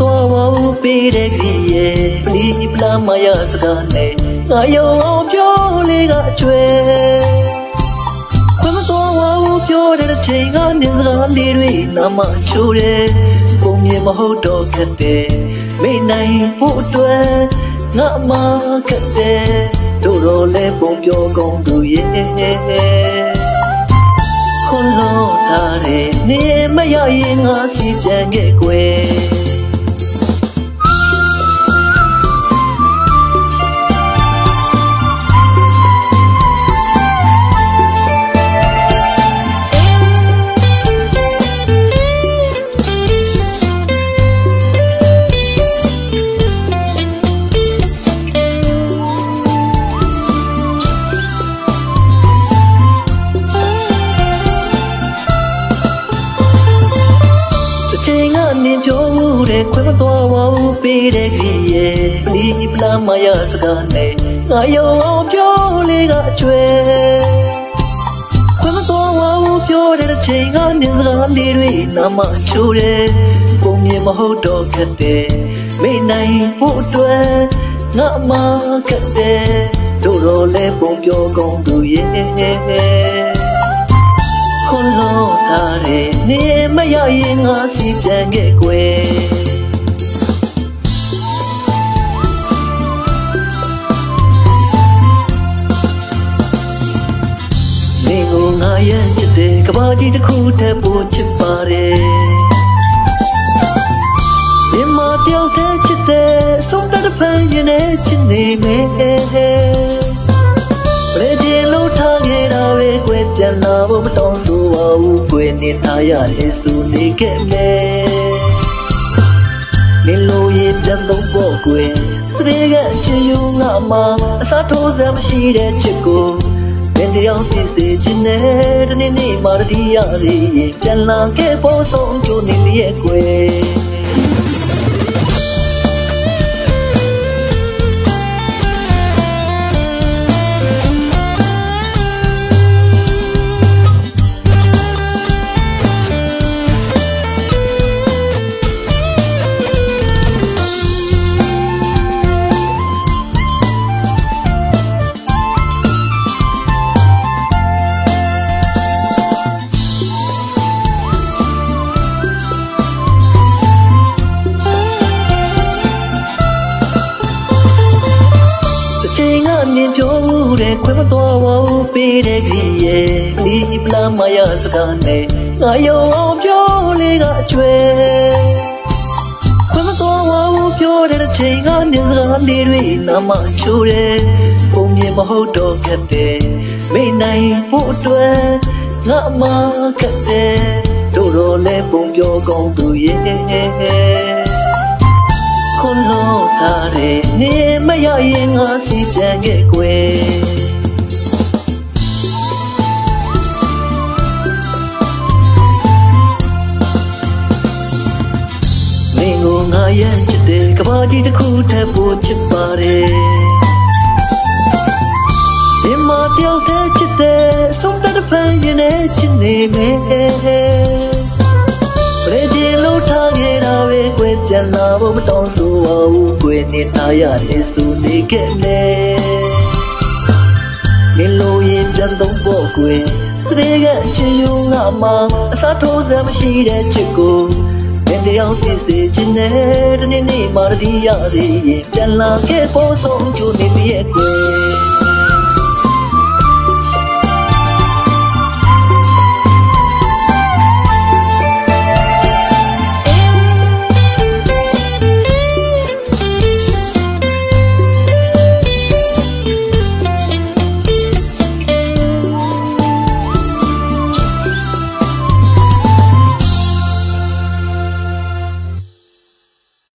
တော်ဝဦးပေးတဲ့ခရီးရဲ့ပလီပလာမရစကားနဲ့ငါယုံအောင်ပြောလေးကအကျွဲခွင့်မတော်ဝဦးပြောတဲ့ချိန်ကနေစကားလေးတွေနာမချိုးတယ်ပုံမြင်မဟုတ်တော့ခက်တယ်မိနိုင်ဖို့အတွက်ငါအမခက်တယ်တို့တော့လဲပုံပြောကောင်းသူရဲ့ခွန် လို့ထားတယ်နေမရရင်ငါစီပြန်ခဲ့ကွယ် တဲ့ခွင့်မတော်ဝဦးပေးတဲ့ခရီးရဲ့ပလီပလာမရစကားနဲ့ငါယုံအောင်ပြောလေးကအကျွဲခွင့်မတော်ဝဦးပြောတဲ့ချိန်ကနေစကားလေးတွေနာမချိုးတယ်ပုံမြင်မဟုတ်တော့ခက်တယ်မိနိုင်ဖို့အတွက်ငါအမခက်တယ်တို့တော့လဲပုံပြောကောင်းသူရဲ့ခွန်လို့ထားတယ်နေမရရင်ငါစီပြန်ခဲ့ကွယ် ကဘာကြီးတစ်ခုတည်းပို့ချစ်ပါတယ်မြမတယောက်တည်းချစ်တဲ့ဆုံးတတ်ဖန်ရင်နဲ့ချစ်နေမယ်ဘယ်ဒီလို့ထားခဲ့တာပဲကွယ်ပြန်လာဖို့မတော်ဆိုပါဘူးကွယ်နေထားရလေစုနေခဲ့မယ်မင်းလိုရင်ပြန်တော့ပေါ့ကွယ်စရေကအချင်ယူငါမှာအစားထိုးစမ်းမရှိတဲ့ချစ်ကို ဘယ်တရားဖြစ်စေချင်တဲ့ဒီနေ့နေ့မှတည်းရရရင်ပြန်လာခဲ့ဖို့ဆုံးကြိုးနေလေရဲ့ကွယ် ချိန်ကနေပြောမှုတဲ့ခွင့်မတော်ဝဦးပေးတဲ့ခရီးရဲ့ပလီပလာမရစကားနဲ့ငါယုံအောင်ပြောလေးကအကျွဲခွင့်မတော်ဝဦးပြောတဲ့ချိန်ကနေစကားလေးတွေနာမချိုးတယ်ပုံမြင်မဟုတ်တော့ခက်တယ်မိနိုင်ဖို့အတွက်ငါအမခက်တယ်တို့တော့လဲပုံပြောကောင်းသူရဲ့ခွန်လို့ ထားတယ်နေမရရင်ငါစီပြန်ခဲ့ကွယ်မင်းကိုငါရဲ့ချစ်တဲ့ကဘာကြီးတစ်ခုထပ်ဖို့ချစ်ပါတယ်ဒီမှာတယောက်တည်းချစ်တဲ့ဆုံးတတ်ဖန်ရင်နဲ့ချစ်နေမယ်ဘယ်ဒီလို့ထားခဲ့တာပဲ ကွယ်ပြန်လာဖို့မတော်ဆိုပါဘူးကွယ်နေသားရနေစုနေခဲ့မယ်မင်းလိုရင်ပြန်တော့ပေါ့ကွယ်စရေကအချင်ယူငါမှာအစားထိုးစမ်းမရှိတဲ့ချစ်ကိုဘယ်တရားဖြစ်စေချင်တဲ့ဒီနေ့နေ့မှတည်းရသေးရင်ပြန်လာခဲ့ဖို့ဆုံးကြိုးနေပြီရဲ့ကွယ်